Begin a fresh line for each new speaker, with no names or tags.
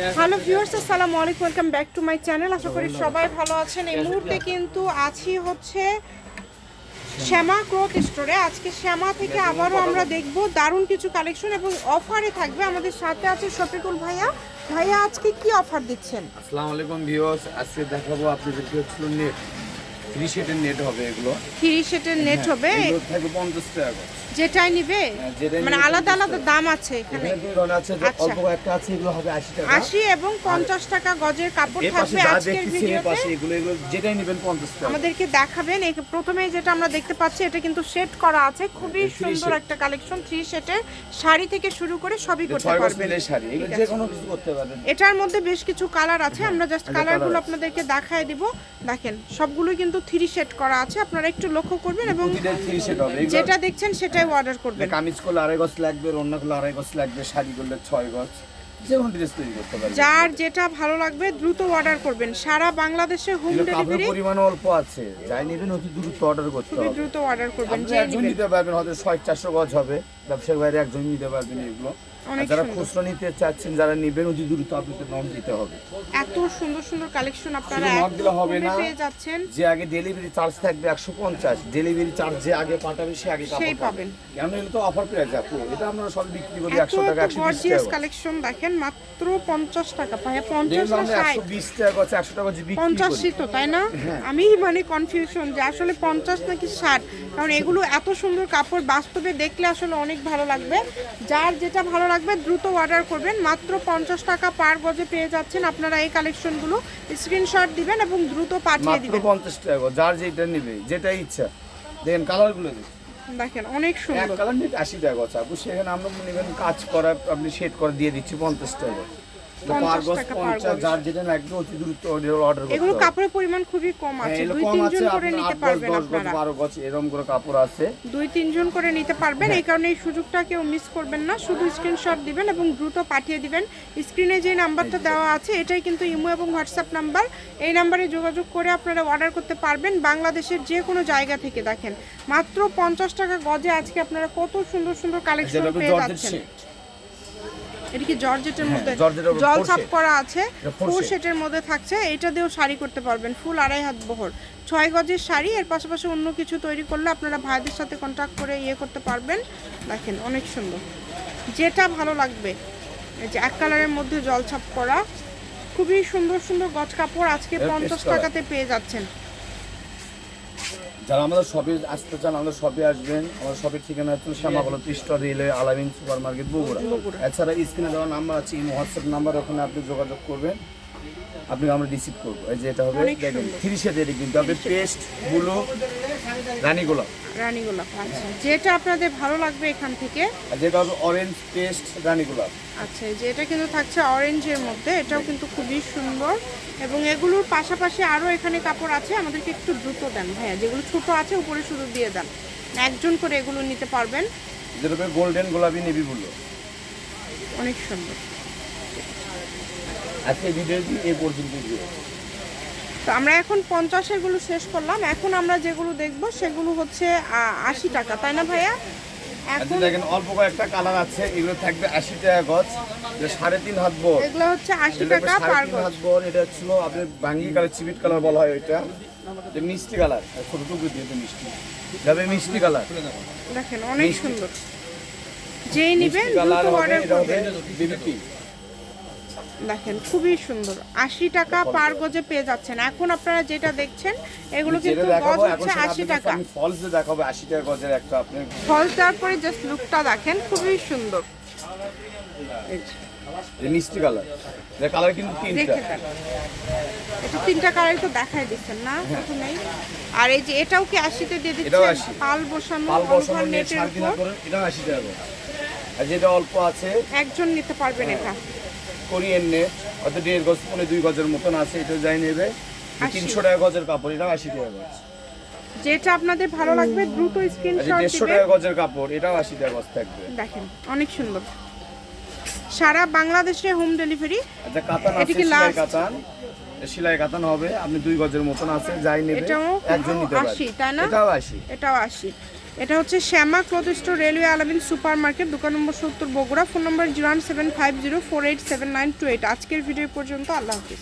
Hello viewers আসসালামু আলাইকুম welcome back to my channel আশা করি সবাই ভালো আছেন। এই মুহূর্তে কিন্তু আছি হচ্ছে শ্যামা ক্লথ স্টোরে আজকে শ্যামা থেকে আবারও আমরা দেখব দারুণ কিছু কালেকশন এবং অফারে থাকবে আমাদের সাথে আছে শফিকুল ভাইয়া। ভাইয়া, আজকে কি অফার দিচ্ছেন?
আসসালামু আলাইকুম ভিউয়ার্স আজকে দেখাবো আপনাদেরকে হচ্ছিল নেট থ্রি শেডের নেট হবে এগুলো।
থ্রি সেটের নেট হবে।
থাকবে পঞ্চাশ টাকা করে।
যেটাই নিবে
হ্যাঁ,
মানে আলাদা আলাদা দাম আছে এখানে।
এখানে দুই ধরনের আছে যে
আচ্ছা।
অল্প একটা আছে এগুলো হবে আশি টাকা।
আশি এবং পঞ্চাশ টাকা গজের কাপড় থাকবে আজকের ভিডিওতে।
পাশে এগুলো এগুলো যেটাই নেবেন পঞ্চাশ টাকা।
আমাদেরকে দেখাবেন এই প্রথমে যেটা আমরা দেখতে পাচ্ছি এটা কিন্তু সেট করা আছে। খুবই সুন্দর একটা কালেকশন থ্রি সেটের শাড়ি থেকে শুরু করে সবই করতে পারবেন।
শাড়ি এগুলো যে কোনো কিছু করতে পারবেন
এটার মধ্যে বেশ কিছু কালার আছে আমরা জাস্ট
এটা
কালারগুলো আপনাদেরকে দেখায় দিব। দেখেন সবগুলোই কিন্তু থ্রি সেট করা আছে আপনারা একটু লক্ষ্য করবেন এবং যেটা দেখছেন সেটাই অর্ডার করবেন।
কামিজ করলে আড়াই গজ লাগবে অন্য করলে আড়াই গজ লাগবে শাড়ি করলে ছয় গজ
যার যেটা ভালো লাগবে দ্রুত অর্ডার করবেন। সারা বাংলাদেশে হোম ডেলিভারি
পরিমাণ অল্প আছে। যাই নেবেন অতি দ্রুত অর্ডার করতে হবে।
দ্রুত অর্ডার করবেন। যে
একজন নিতে পারবেন হয়তো ছয় চারশো গজ হবে। ব্যবসার বাইরে একজন নিতে পারবেন এগুলো। যারা খুচরো নিতে চাচ্ছেন যারা নিবেন অতি দ্রুত আপনাকে দিতে হবে।
এত সুন্দর সুন্দর কালেকশন আপনারা
দিলে হবে না।
যাচ্ছেন।
যে আগে ডেলিভারি চার্জ থাকবে একশো পঞ্চাশ ডেলিভারি চার্জ যে আগে পাঠাবে সে আগে
সেই পাবেন।
কেন তো অফার এটা আমরা সব বিক্রি করি একশো টাকা একশো বিশ
কালেকশন দেখেন মাত্র পঞ্চাশ টাকা পায় পঞ্চাশ
একশো বিশ টাকা একশো টাকা বিক্রি
পঞ্চাশই তো তাই না? আমি মানে কনফিউশন যে আসলে পঞ্চাশ নাকি ষাট? কারণ এগুলো এত সুন্দর কাপড় বাস্তবে দেখলে আসলে অনেক ভালো লাগবে। যার যেটা ভালো লাগবে দ্রুত অর্ডার করবেন। মাত্র পঞ্চাশ টাকা পার গজে পেয়ে যাচ্ছেন আপনারা এই কালেকশনগুলো স্ক্রিনশট দিবেন এবং দ্রুত পাঠিয়ে দিবেন।
পঞ্চাশ টাকা। যার যেটা নেবে যেটা ইচ্ছা। দেখেন কালারগুলো দেখুন।
দেখেন অনেক সুন্দর।
কালার নিতে আশি টাকা গছ আপু সেখানে আমরা নেবেন কাজ করা আপনি শেড করে দিয়ে দিচ্ছি পঞ্চাশ টাকা তো
50
পার গজ
টাকা per
পঞ্চাশ
গজ।
যার যেটা লাগবে অতি দ্রুত
এগুলো কাপড়ের পরিমাণ খুবই কম
হ্যাঁ,
আছে। দুই তিনজন করে নিতে পারবেন আপনারা।
বারো গজ এরকম করে কাপড় আছে।
দুই তিনজন করে নিতে পারবেন। এই কারণে এই সুযোগটা কেউ মিস করবেন না। শুধু স্ক্রিনশট দিবেন এবং দ্রুত পাঠিয়ে দিবেন। স্ক্রিনে যে নাম্বারটা দেওয়া আছে এটাই কিন্তু ইমো এবং হোয়াটসঅ্যাপ নাম্বার এই নাম্বারে যোগাযোগ করে আপনারা অর্ডার করতে পারবেন বাংলাদেশের যে কোনো জায়গা থেকে। দেখেন মাত্র পঞ্চাশ টাকা গজে আজকে আপনারা কত সুন্দর সুন্দর কালেকশন পেয়ে যাচ্ছেন। এটা কি জর্জেটের
হ্যাঁ,
মধ্যে? জল ছাপ। করা আছে ফুল সেটের মধ্যে থাকছে। এটা দিয়েও শাড়ি করতে পারবেন ফুল আড়াই হাত বহর। ছয় গজের শাড়ি এর পাশাপাশি অন্য কিছু তৈরি করলে আপনারা ভাইদের সাথে কন্ট্যাক্ট করে ইয়ে করতে পারবেন। দেখেন অনেক সুন্দর। যেটা ভালো লাগবে যে এক কালারের মধ্যে জল ছাপ করা খুবই সুন্দর সুন্দর গজ কাপড় আজকে পঞ্চাশ টাকাতে পেয়ে যাচ্ছেন।
যারা আমাদের শপে আসতে চান আমাদের শপে আসবেন। আমাদের শপের ঠিকানা হচ্ছে শ্যামাগল পৃষ্ঠা রেলে আলামিন সুপার মার্কেট বগুড়া। এছাড়া স্ক্রিনে দেওয়া নাম্বার আছে এই হোয়াটসঅ্যাপ নাম্বার ওখানে আপনি যোগাযোগ করবেন। আপনি আমরা রিসিভ করব। এই যে এটা হবে
দিয়ে
থ্রি শেডের কিন্তু আপনি পেস্ট ব্লু রানী গোলাপ
রানী গোলাপ আচ্ছা। যেটা আপনাদের ভালো লাগবে এখান থেকে?
যেটা হবে অরেঞ্জ পেস্ট রানী গোলাপ
আচ্ছা এই যে এটা কিন্তু থাকছে অরেঞ্জের মধ্যে। এটাও কিন্তু খুবই সুন্দর। এবং এগুলোর পাশাপাশি আরও এখানে কাপড় আছে। আমাদেরকে একটু দ্রুত দেন হ্যাঁ যেগুলো ছোট আছে উপরে শুধু দিয়ে দেন। একজন করে এগুলো নিতে পারবেন।
যেটা হবে গোল্ডেন গোলাপি নেভি ব্লু।
অনেক সুন্দর।
আজকে ভিডিওটি এই পর্যন্ত
তো আমরা এখন পঞ্চাশেরগুলো শেষ করলাম। এখন আমরা যেগুলো দেখব সেগুলো হচ্ছে আশি টাকা তাই না ভাইয়া? এখন
দেখেন অল্প কয়েকটা কালার আছে এগুলো থাকবে আশি টাকা গজ সাড়ে তিন হাত
এগুলো হচ্ছে আশি টাকা পার
হাত এটা ছিল আপনার বাঙ্গি কালার চিবিট কালার বলা হয় ওইটা। মিষ্টি কালার ছোট টুকু দিয়ে মিষ্টি। যাবে মিষ্টি কালার
দেখেন অনেক সুন্দর। যেই নিবেন দ্রুত অর্ডার করবেন।
বেবি পিঙ্ক
দেখেন খুবই সুন্দর। আশি টাকা পার গজে পেয়ে যাচ্ছেন। এখন আপনারা যেটা দেখছেন এগুলো কিন্তু গজ হচ্ছে আশি টাকা।
ফলস দেখাবো আশি টাকা গজের একটা আপনি
ফল তারপরে জাস্ট লুকটা দেখেন খুবই সুন্দর। এই যে,
এই মিষ্টি কালার এটা কালার কিন্তু তিনটা।
এটা তিনটা কালারই তো দেখাই দিচ্ছেন না প্রথমেই আর এই যে এটাও কি আশিতে দিয়ে। দিচ্ছেন? পাল বসানো
পাল বসানো
নেটের
সাড়ে তিন হাত
উপর?
করে এটাও আশি টাকা আর যেটা অল্প আছে
একজন নিতে পারবেন। এটা।
কোরিয়ান নে অত দেড় গজ পনেরো দুই গজের মতন আছে এটা যাই নেবে। তিনশো টাকা গজের কাপড় এটাও আশি টাকা গজ।
যেটা আপনাদের ভালো লাগবে দ্রুত স্ক্রিনশট
দেড়শো
দিবেন
টাকা গজের কাপড় এটাও আশি টাকা গজ থাকবে।
দেখেন অনেক সুন্দর। সারা বাংলাদেশে হোম ডেলিভারি
আচ্ছা কাতান
এটা
আছে কাতান। সেলাই কাটানো হবে। আপনি দুই গজের মতন আছে যাই নেবে।
এটাও
একজন নিতে পারবে
তাই না?
এটাও আশি।
এটাও আসি এটা হচ্ছে Shyama cloth store railway Alamin super market দোকান নম্বর সত্তর Bogura phone number zero seven five zero four eight seven nine two eight. আজকের ভিডিও পর্যন্ত আল্লাহ হাফিজ।